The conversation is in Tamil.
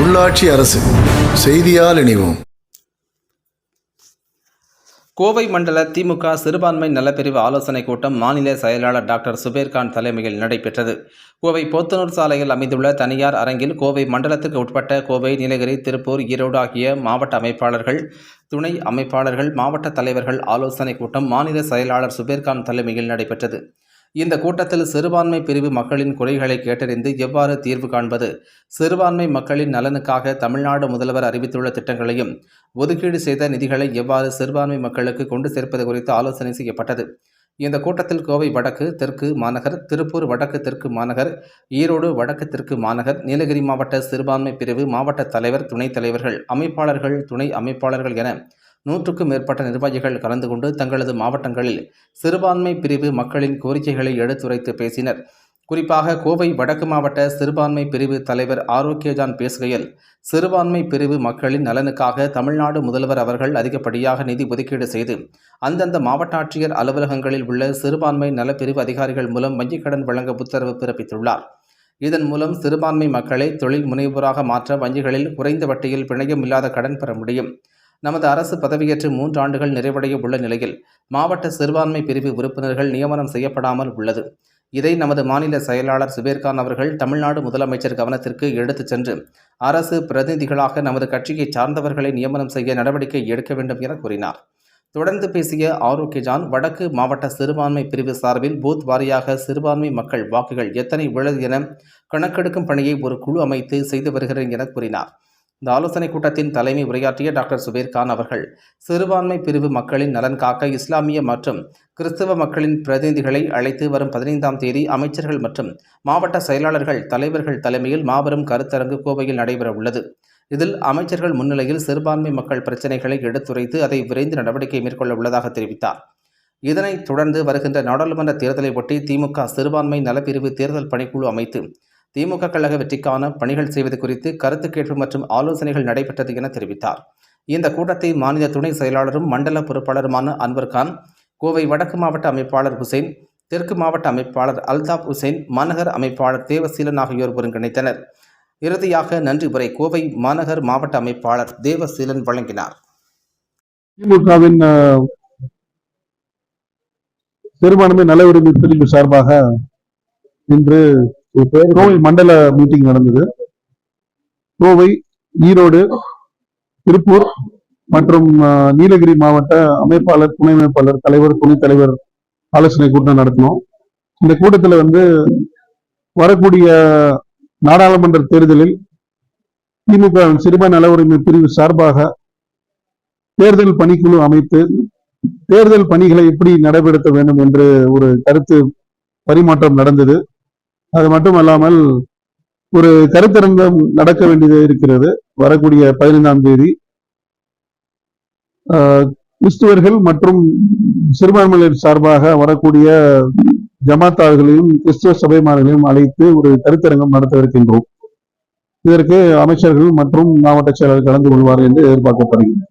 உள்ளாட்சி அரசு செய்தியால் இணைவோம். கோவை மண்டல திமுக சிறுபான்மை நலப்பிரிவு ஆலோசனைக் கூட்டம் மாநில செயலாளர் டாக்டர் சுபேர்கான் தலைமையில் நடைபெற்றது. கோவை போத்தனூர் சாலையில் அமைந்துள்ள தனியார் அரங்கில் கோவை மண்டலத்துக்கு உட்பட்ட கோவை நீலகிரி திருப்பூர் ஈரோடு ஆகிய மாவட்ட அமைப்பாளர்கள் துணை அமைப்பாளர்கள் மாவட்ட தலைவர்கள் ஆலோசனைக் கூட்டம் மாநில செயலாளர் சுபேர்கான் தலைமையில் நடைபெற்றது. இந்த கூட்டத்தில் சிறுபான்மை பிரிவு மக்களின் குறைகளை கேட்டறிந்து எவ்வாறு தீர்வு காண்பது? சிறுபான்மை மக்களின் நலனுக்காக தமிழ்நாடு முதல்வர் அறிவித்துள்ள திட்டங்களையும் ஒதுக்கீடு செய்த நிதிகளை எவ்வாறு சிறுபான்மை மக்களுக்கு கொண்டு சேர்ப்பது குறித்து ஆலோசனை செய்யப்பட்டது. இந்த கூட்டத்தில் கோவை வடக்கு தெற்கு மாநகர் திருப்பூர் வடக்கு தெற்கு மாநகர் ஈரோடு வடக்கு தெற்கு மாநகர் நீலகிரி மாவட்ட சிறுபான்மை பிரிவு மாவட்ட தலைவர் துணைத் தலைவர்கள் அமைப்பாளர்கள் துணை அமைப்பாளர்கள் என நூற்றுக்கும் மேற்பட்ட நிர்வாகிகள் கலந்து கொண்டு தங்களது மாவட்டங்களில் சிறுபான்மை பிரிவு மக்களின் கோரிக்கைகளை எடுத்துரைத்து பேசினர். குறிப்பாக கோவை வடக்கு மாவட்ட சிறுபான்மை பிரிவு தலைவர் ஆரோக்கியஜான் பேசுகையில் சிறுபான்மை பிரிவு மக்களின் நலனுக்காக தமிழ்நாடு முதல்வர் அவர்கள் அதிகப்படியாக நிதி ஒதுக்கீடு செய்து அந்தந்த மாவட்ட ஆட்சியர் அலுவலகங்களில் உள்ள சிறுபான்மை நலப்பிரிவு அதிகாரிகள் மூலம் வங்கிக் கடன் வழங்க உத்தரவு பிறப்பித்துள்ளார். இதன் மூலம் சிறுபான்மை மக்களை தொழில் முனைவோராக மாற்ற வங்கிகளில் குறைந்த வட்டியில் பிணையம் இல்லாத கடன் பெற முடியும். நமது அரசு பதவியேற்று மூன்று ஆண்டுகள் நிறைவடைய உள்ள நிலையில் மாவட்ட சிறுபான்மை பிரிவு உறுப்பினர்கள் நியமனம் செய்யப்படாமல் உள்ளது. இதை நமது மாநில செயலாளர் சுபேர்கான் அவர்கள் தமிழ்நாடு முதலமைச்சர் கவனத்திற்கு எடுத்துச் சென்று அரசு பிரதிநிதிகளாக நமது கட்சியை சார்ந்தவர்களை நியமனம் செய்ய நடவடிக்கை எடுக்க வேண்டும் என கூறினார். தொடர்ந்து பேசிய ஆரோக்கியஜான் வடக்கு மாவட்ட சிறுபான்மை பிரிவு சார்பில் பூத் வாரியாக சிறுபான்மை மக்கள் வாக்குகள் எத்தனை உள்ளது என கணக்கெடுக்கும் பணியை ஒரு குழு அமைத்து செய்து வருகிறேன் என கூறினார். இந்த ஆலோசனைக் கூட்டத்தின் தலைமை உரையாற்றிய டாக்டர் சுபேர் கான் அவர்கள் சிறுபான்மை பிரிவு மக்களின் நலன் காக்க இஸ்லாமிய மற்றும் கிறிஸ்தவ மக்களின் பிரதிநிதிகளை அழைத்து வரும் பதினைந்தாம் தேதி அமைச்சர்கள் மற்றும் மாவட்ட செயலாளர்கள் தலைவர்கள் தலைமையில் மாபெரும் கருத்தரங்கு கோவையில் நடைபெற உள்ளது இதில் அமைச்சர்கள் முன்னிலையில் சிறுபான்மை மக்கள் பிரச்சினைகளை எடுத்துரைத்து அதை விரைந்து நடவடிக்கை மேற்கொள்ள உள்ளதாக தெரிவித்தார். இதனைத் தொடர்ந்து வருகின்ற நாடாளுமன்ற தேர்தலை ஒட்டி திமுக சிறுபான்மை நலப்பிரிவு தேர்தல் பணிக்குழு அமைத்து திமுக கழக வெற்றிக்கான பணிகள் செய்வது குறித்து கருத்து கேட்பு மற்றும் ஆலோசனைகள் நடைபெற்றது என தெரிவித்தார். இந்த கூட்டத்தை மாநில துணை செயலாளரும் மண்டல பொறுப்பாளருமான அன்பர்கான் கோவை வடக்கு மாவட்ட அமைப்பாளர் ஹுசைன் தெற்கு மாவட்ட அமைப்பாளர் அல்தாப் ஹுசைன் மாநகர் அமைப்பாளர் தேவசீலன் ஆகியோர் ஒருங்கிணைத்தனர். இறுதியாக நன்றி உரை கோவை மாநகர் மாவட்ட அமைப்பாளர் தேவசீலன் வழங்கினார். திமுகவின் அஹ், சிறுபான்மை நல உரிமை பிரிவு சார்பாக இன்று கோவை மண்டல மீட்டிங் நடந்தது. கோவை ஈரோடு திருப்பூர் மற்றும் நீலகிரி மாவட்ட அமைப்பாளர் துணை அமைப்பாளர் தலைவர் துணைத் தலைவர் ஆலோசனை கூட்டம் நடத்தினோம். இந்த கூட்டத்தில் வந்து வரக்கூடிய நாடாளுமன்ற தேர்தலில் திமுக சிறுபான்மை நல உரிமை பிரிவு சார்பாக தேர்தல் பணிக்குழு அமைத்து தேர்தல் பணிகளை எப்படி நடைபெறுத்த வேண்டும் என்று ஒரு கருத்து பரிமாற்றம் நடந்தது. அது மட்டுமல்லாமல் ஒரு கருத்தரங்கம் நடக்க வேண்டியது இருக்கிறது. வரக்கூடிய பதினைந்தாம் தேதி. ஆஹ், கிறிஸ்துவர்கள் மற்றும் சிறுபான்மையினர் சார்பாக வரக்கூடிய ஜமாத்தார்களையும் கிறிஸ்துவ சபைமார்களையும் அழைத்து ஒரு கருத்தரங்கம் நடத்தவிருக்கின்றோம். இதற்கு அமைச்சர்கள் மற்றும் மாவட்ட செயலர் கலந்து கொள்வார் என்று எதிர்பார்க்கப்படுகிறது.